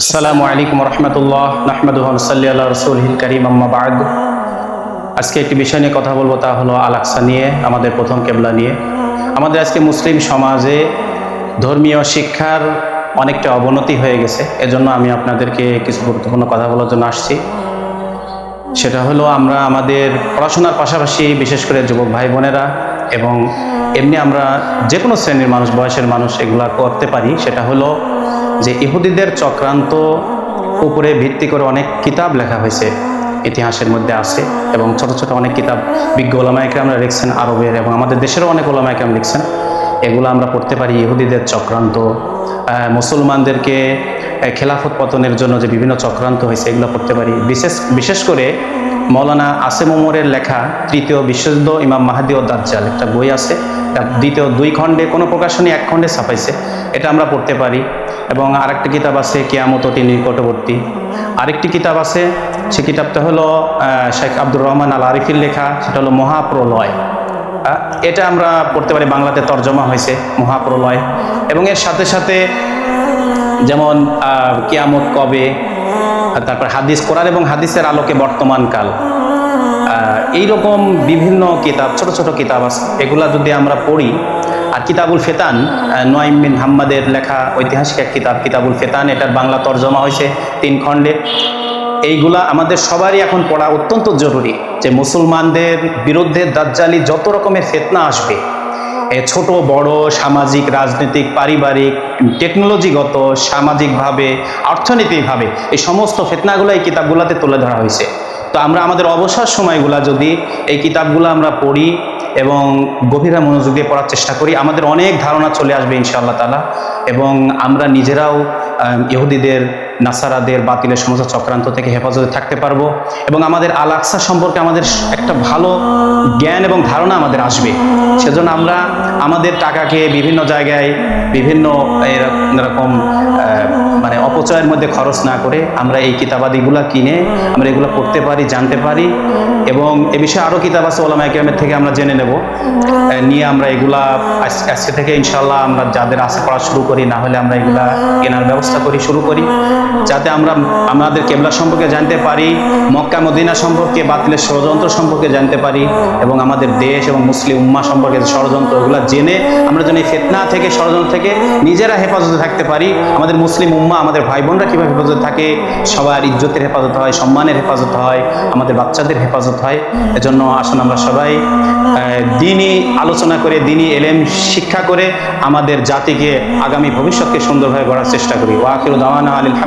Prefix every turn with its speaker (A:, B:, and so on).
A: আসসালামু আলাইকুম রহমতুল্লাহ নাহমাদুহ সাল্লি আল্লাহ রসুলহিল করিম, আম্মা বাদ। আজকে একটি বিষয় নিয়ে কথা বলব, তা হলো আলাক্সা নিয়ে, আমাদের প্রথম কেবলা নিয়ে। আমাদের আজকে মুসলিম সমাজে ধর্মীয় শিক্ষার অনেকটা অবনতি হয়ে গেছে। এজন্য আমি আপনাদেরকে কিছু গুরুত্বপূর্ণ কথা বলার জন্য আসছি। সেটা হলো আমরা আমাদের পড়াশোনার পাশাপাশি, বিশেষ করে যুবক ভাই বোনেরা এবং এমনি আমরা যে কোনো শ্রেণির মানুষ, বয়সের মানুষ এগুলা করতে পারি। সেটা হলো যে ইহুদিদের চক্রান্ত উপরে ভিত্তি করে অনেক কিতাব লেখা হয়েছে। ইতিহাসের মধ্যে আছে এবং ছোট ছোট অনেক কিতাব বিজ্ঞ ওলামায়কে আমরা লিখছেন, আরবের এবং আমাদের দেশেরও অনেক ওলামায়কে আমরা লিখছেন। এগুলো আমরা পড়তে পারি ইহুদিদের চক্রান্ত। মুসলমানদেরকে খেলাফত পতনের জন্য যে বিভিন্ন চক্রান্ত হয়েছে, এগুলো পড়তে পারি। বিশেষ বিশেষ করে মৌলানা আসেম ওমরের লেখা তৃতীয় বিশ্বযুদ্ধ ইমাম মাহাদি ও দাজ্জাল, একটা বই আছে। এটা দ্বিতীয় দুই খণ্ডে কোনো প্রকাশনী এক খণ্ডে ছাপাইছে। এটা আমরা পড়তে পারি। এবং আরেকটি কিতাব আছে, কিয়ামত অতি নিকটবর্তী। আরেকটি কিতাব আছে, সে কিতাবটা হলো শেখ আব্দুর রহমান আল আরিফির লেখা, সেটা হলো মহাপ্রলয়। এটা আমরা পড়তে পারি, বাংলাতে তর্জমা হয়েছে মহাপ্রলয়। এবং এর সাথে সাথে যেমন কিয়ামত কবে তারপর হাদিস, কোরআন এবং হাদিসের আলোকে বর্তমান কাল। এই রকম বিভিন্ন কিতাব, ছোট ছোট কিতাব আছে। এগুলা যদি আমরা পড়ি, আর কিতাবুল ফেতান বিন হাম্মাদের লেখা ঐতিহাসিক এক কিতাব, কিতাবুল ফেতান, এটার বাংলা তর্জমা হয়েছে তিন খণ্ডে। এইগুলা আমাদের সবারই এখন পড়া অত্যন্ত জরুরি যে মুসলমানদের বিরুদ্ধে দাজ্জালি যত রকমের ফেতনা আসবে ছোট, বড়, সামাজিক, রাজনৈতিক, পারিবারিক টেকনোলজিগত সামাজিকভাবে অর্থনৈতিকভাবে এই সমস্ত ফেতনাগুলো এই কিতাবগুলোতে তুলে ধরা হয়েছে। তো আমরা আমাদের অবসর সময়গুলা যদি এই কিতাবগুলো আমরা পড়ি এবং গভীরা মনোযোগ দিয়ে পড়ার চেষ্টা করি, আমাদের অনেক ধারণা চলে আসবে ইনশাআল্লাহ তালা এবং আমরা নিজেরাও ইহুদিদের নাসারাদের বাতিলের সমস্ত চক্রান্ত থেকে হেফাজতে থাকতে পারব এবং আমাদের আল আকসা সম্পর্কে আমাদের একটা ভালো জ্ঞান এবং ধারণা আমাদের আসবে। সেজন্য আমরা আমাদের টাকাকে বিভিন্ন জায়গায় বিভিন্ন এরক- এরকম মানে অপচয়ের মধ্যে খরচ না করে আমরা এই কিতাবাদিগুলা কিনে আমরা এগুলো পড়তে পারি, জানতে পারি এবং এ বিষয়ে আরও কিতাব আছে ওলামা একরামের থেকে আমরা জেনে নেব। নিয়ে আমরা এগুলা আজকে থেকে ইনশাল্লাহ আমরা যাদের আশা পড়া শুরু করি, না হলে আমরা এগুলা কেনার ব্যবস্থা করি, শুরু করি। যাতে আমরা আমাদের কেবলা সম্পর্কে জানতে পারি, মক্কা, মদিনা সম্পর্কে, বাতিলের ষড়যন্ত্র সম্পর্কে জানতে পারি, এবং আমাদের দেশ এবং মুসলিম উম্মা সম্পর্কে ষড়যন্ত্র, ওগুলো জেনে আমরা যেন এই ফেতনা থেকে, ষড়যন্ত্র থেকে নিজেরা হেফাজতে থাকতে পারি। আমাদের মুসলিম উম্মা, আমাদের ভাই বোনরা কীভাবে হেফাজতে থাকে? সবার ইজ্জতের হেফাজত হয়, সম্মানের হেফাজত হয়, আমাদের বাচ্চাদের হেফাজত হয়। এজন্য আসুন আমরা সবাই দিনই আলোচনা করে, দিনই এলেম শিক্ষা করে আমাদের জাতিকে আগামী ভবিষ্যৎকে সুন্দরভাবে গড়ার চেষ্টা করি। ওয়াকির দাওয়ানা